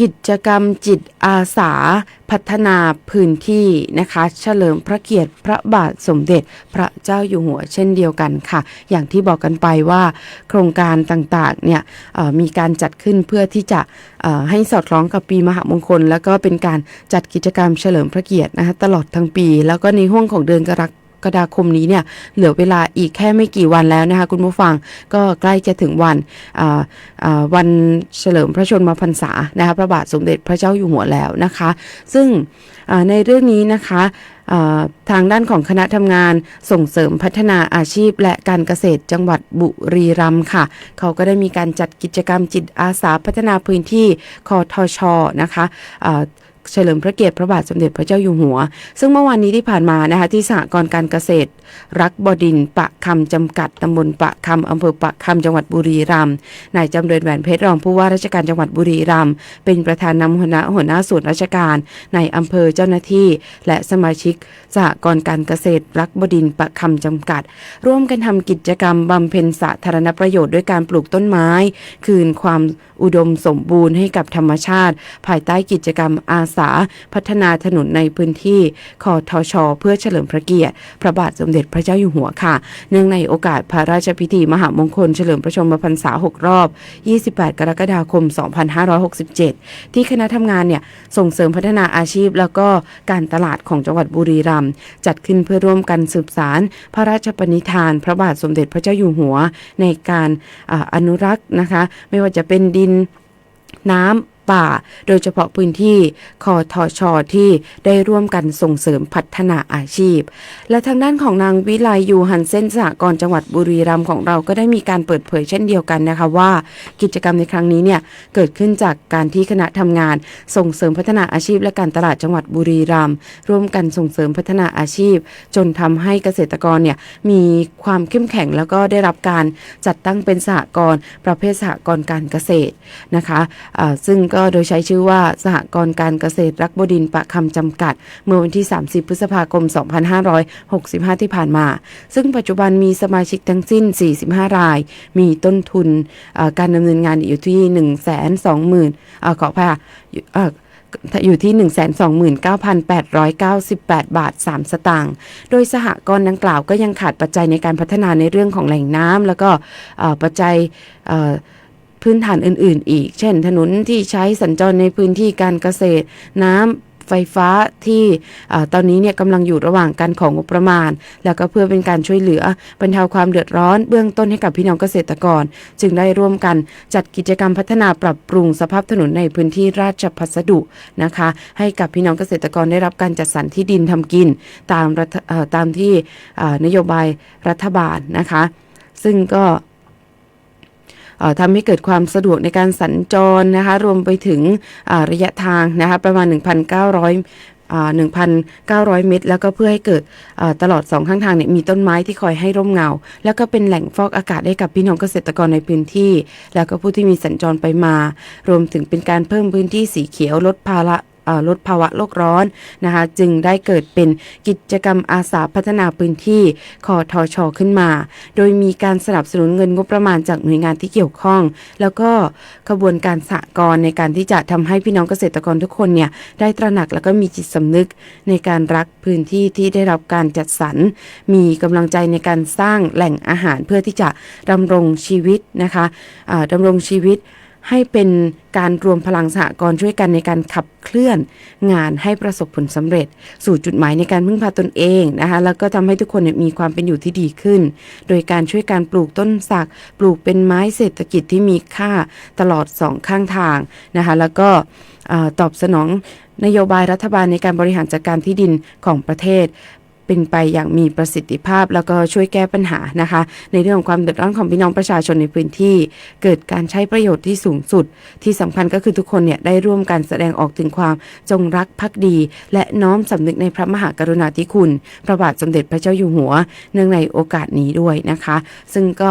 กิจกรรมจิตอาสา พัฒนาพื้นที่นะคะ เฉลิมพระเกียรติพระบาทสมเด็จพระเจ้าอยู่หัวเช่นเดียวกันค่ะ อย่างที่บอกกันไปว่า โครงการต่างๆเนี่ยมีการจัดขึ้นเพื่อที่จะให้สอดคล้องกับปีมหามงคล แล้วก็เป็นการจัดกิจกรรมเฉลิมพระเกียรตินะคะตลอดทั้งปี แล้วก็ในห่วงของเดือนกรกฎาคม กฎาคมนี้เนี่ยเหลือเวลาอีกแค่ไม่กี่วันแล้วนะคะคุณผู้ฟังก็ใกล้จะถึงวันวันเฉลิมพระชนมพรรษานะคะพระบาทสมเด็จพระเจ้าอยู่หัวแล้วนะคะ ซึ่งในเรื่องนี้นะคะทางด้านของคณะทำงานส่งเสริมพัฒนาอาชีพ และการเกษตรจังหวัดบุรีรัมย์ค่ะ เขาก็ได้มีการจัดกิจกรรมจิตอาสาพัฒนาพื้นที่คอทชนะคะอ่า เฉลิมพระเกียรติพระบาทสมเด็จพระเจ้าอยู่หัว ซึ่งเมื่อวานนี้ที่ผ่านมานะคะที่สหกรณ์การเกษตร รักบดินปะคำจำกัดตำบลปะคำอำเภอปะคำจังหวัดบุรีรัมย์นายจำเริญแหวนเพชรรองผู้ว่าราชการจังหวัดบุรีรัมย์เป็นประธานนำหัวหน้าหัวหน้าส่วนราชการในอำเภอเจ้าหน้าที่ และสมาชิกสหกรณ์การเกษตร รักบดินปะคำจำกัด ร่วมกันทำกิจกรรมบำเพ็ญสาธารณประโยชน์ด้วยการปลูกต้นไม้ คืนความอุดมสมบูรณ์ให้กับธรรมชาติ ภายใต้กิจกรรมอาสาพัฒนาถนนในพื้นที่คอทช เพื่อเฉลิมพระเกียรติ พระบาทสมเด็จพระเจ้าอยู่หัวค่ะ เนื่องในโอกาสพระราชพิธีมหามงคลเฉลิมพระชนมพรรษา 6 รอบ 28 กรกฎาคม 2567 ที่คณะทำงานเนี่ยส่งเสริมพัฒนาอาชีพ แล้วก็การตลาดของจังหวัดบุรีรัมย์จัดขึ้นเพื่อร่วมกันสืบสารพระราชปณิธาน พระบาทสมเด็จพระเจ้าอยู่หัว ในการออนุรักษ์นะคะ ไม่ว่าจะเป็นดินน้ำ ป่า โดยเฉพาะพื้นที่คอทอชอที่ได้ร่วมกันส่งเสริมพัฒนาอาชีพ และทางด้านของนางวิไลยูฮันเซนสหกรณ์จังหวัดบุรีรัมย์ของเราก็ได้มีการเปิดเผยเช่นเดียวกันนะคะว่า กิจกรรมในครั้งนี้เนี่ยเกิดขึ้นจากการที่คณะทำงาน ส่งเสริมพัฒนาอาชีพและการตลาดจังหวัดบุรีรัมย์ร่วมกันส่งเสริมพัฒนาอาชีพ จนทำให้เกษตรกรเนี่ยมีความเข้มแข็งแล้วก็ได้รับการจัดตั้งเป็นสหกรณ์ประเภทสหกรณ์การเกษตรนะคะอ่าซึ่งก็ก็โดยใช้ชื่อว่าสหกรณ์การเกษตรรักบดินทร์ปะคำจำกัด เมื่อวันที่ 30 พฤษภาคม 2565 ที่ผ่านมา ซึ่งปัจจุบันมีสมาชิกทั้งสิ้น 45 ราย มีต้นทุนการดำเนินงานอยู่ที่ 1 2 0 0 0 0ขออภัยค่ะอยู่ที่ 129,898 บาท 3 สตางค์ โดยสหกรณ์ดังกล่าวก็ยังขาดปัจจัยในการพัฒนาในเรื่องของแหล่งน้ำแล้วก็ปัจจัย พื้นฐานอื่น ๆ อีก เช่น ถนนที่ใช้สัญจรในพื้นที่การเกษตรน้ำไฟฟ้าที่อตอนนี้เนี่ยกำลังอยู่ระหว่างการของงบประมาณ แล้วก็เพื่อเป็นการช่วยเหลือบรรเทาความเดือดร้อนเบื้องต้นให้กับพี่น้องเกษตรกร จึงได้ร่วมกันจัดกิจกรรมพัฒนาปรับปรุงสภาพถนนในพื้นที่ราชพัสดุนะคะ ให้กับพี่น้องเกษตรกรได้รับการจัดสรรที่ดินทำกิน ตามตามที่นโยบายรัฐบาลนะคะ ซึ่งก็ ทำให้เกิดความสะดวกในการสัญจรนะคะ รวมไปถึงระยะทางนะคะประมาณ 1,900อ่า1,900 เมตร แล้วก็เพื่อให้เกิดตลอดสองข้างทางเนี่ยมีต้นไม้ที่คอยให้ร่มเงา แล้วก็เป็นแหล่งฟอกอากาศให้กับพี่น้องเกษตรกรในพื้นที่ แล้วก็ผู้ที่มีสัญจรไปมา รวมถึงเป็นการเพิ่มพื้นที่สีเขียวลดภาระ ลดภาวะโลกร้อนนะคะจึงได้เกิดเป็นกิจกรรมอาสาพัฒนาพื้นที่คอทอชอขึ้นมา โดยมีการสนับสนุนเงินงบประมาณจากหน่วยงานที่เกี่ยวข้อง แล้วก็ขบวนการสหกรณ์ในการที่จะทำให้พี่น้องเกษตรกรทุกคนเนี่ยได้ตระหนักแล้วก็มีจิตสำนึกในการรักพื้นที่ที่ได้รับการจัดสรร มีกำลังใจในการสร้างแหล่งอาหารเพื่อที่จะดำรงชีวิตนะคะอ่าดำรงชีวิต ให้เป็นการรวมพลังสหกรณ์ช่วยกันในการขับเคลื่อนงานให้ประสบผลสำเร็จ สู่จุดหมายในการพึ่งพาตนเองนะคะแล้วก็ทำให้ทุกคนมีความเป็นอยู่ที่ดีขึ้น โดยการช่วยการปลูกต้นสัก ปลูกเป็นไม้เศรษฐกิจที่มีค่าตลอดสองข้างทางนะคะแล้วก็ตอบสนองนโยบายรัฐบาลในการบริหารจัดการที่ดินของประเทศ เป็นไปอย่างมีประสิทธิภาพ แล้วก็ช่วยแก้ปัญหานะคะ ในเรื่องของความเดือดร้อนของพี่น้องประชาชนในพื้นที่ เกิดการใช้ประโยชน์ที่สูงสุด ที่สำคัญก็คือทุกคนเนี่ยได้ร่วมกันแสดงออกถึงความจงรักภักดี และน้อมสำนึกในพระมหากรุณาธิคุณ พระบาทสมเด็จพระเจ้าอยู่หัว เนื่องในโอกาสนี้ด้วยนะคะ ซึ่งก็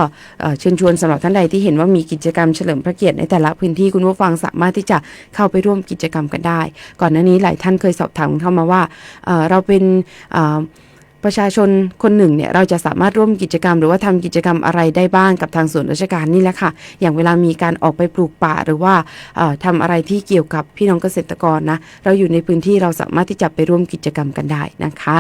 เชิญชวนสำหรับท่านใดที่เห็นว่ามีกิจกรรมเฉลิมพระเกียรติในแต่ละพื้นที่คุณผู้ฟังสามารถที่จะเข้าไปร่วมกิจกรรมกันได้ ก่อนหน้านี้หลายท่านเคยสอบถามเข้ามาว่าเเราเป็น ประชาชนคนหนึ่งเนี่ยเราจะสามารถร่วมกิจกรรม หรือว่าทำกิจกรรมอะไรได้บ้างกับทางส่วนราชการนี่แหละค่ะ อย่างเวลามีการออกไปปลูกป่าหรือว่าเอ่อทำอะไรที่เกี่ยวกับพี่น้องเกษตรกรนะเราอยู่ในพื้นที่เราสามารถที่จะไปร่วมกิจกรรมกันได้นะคะ